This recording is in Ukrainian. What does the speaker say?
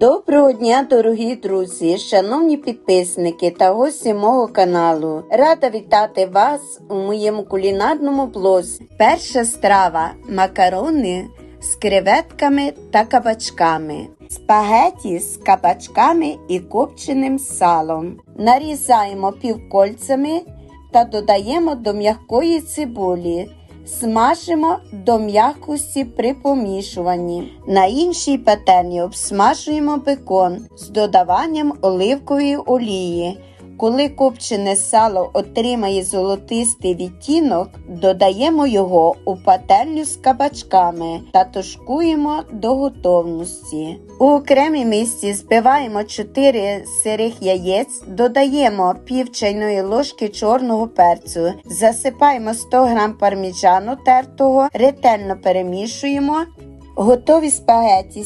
Доброго дня, дорогі друзі, шановні підписники та гості мого каналу. Рада вітати вас у моєму кулінарному блозі. Перша страва макарони з креветками та кабачками. Спагеті з кабачками і копченим салом. Нарізаємо півкольцями та додаємо до м'якої цибулі. Смажимо до м'якості при помішуванні. На іншій пательні обсмажуємо бекон з додаванням оливкової олії. Коли копчене сало отримає золотистий відтінок, додаємо його у пательню з кабачками та тушкуємо до готовності. У окремій мисці збиваємо 4 сирих яєць, додаємо пів чайної ложки чорного перцю, засипаємо 100 г парміджану тертого, ретельно перемішуємо. Готові спагеті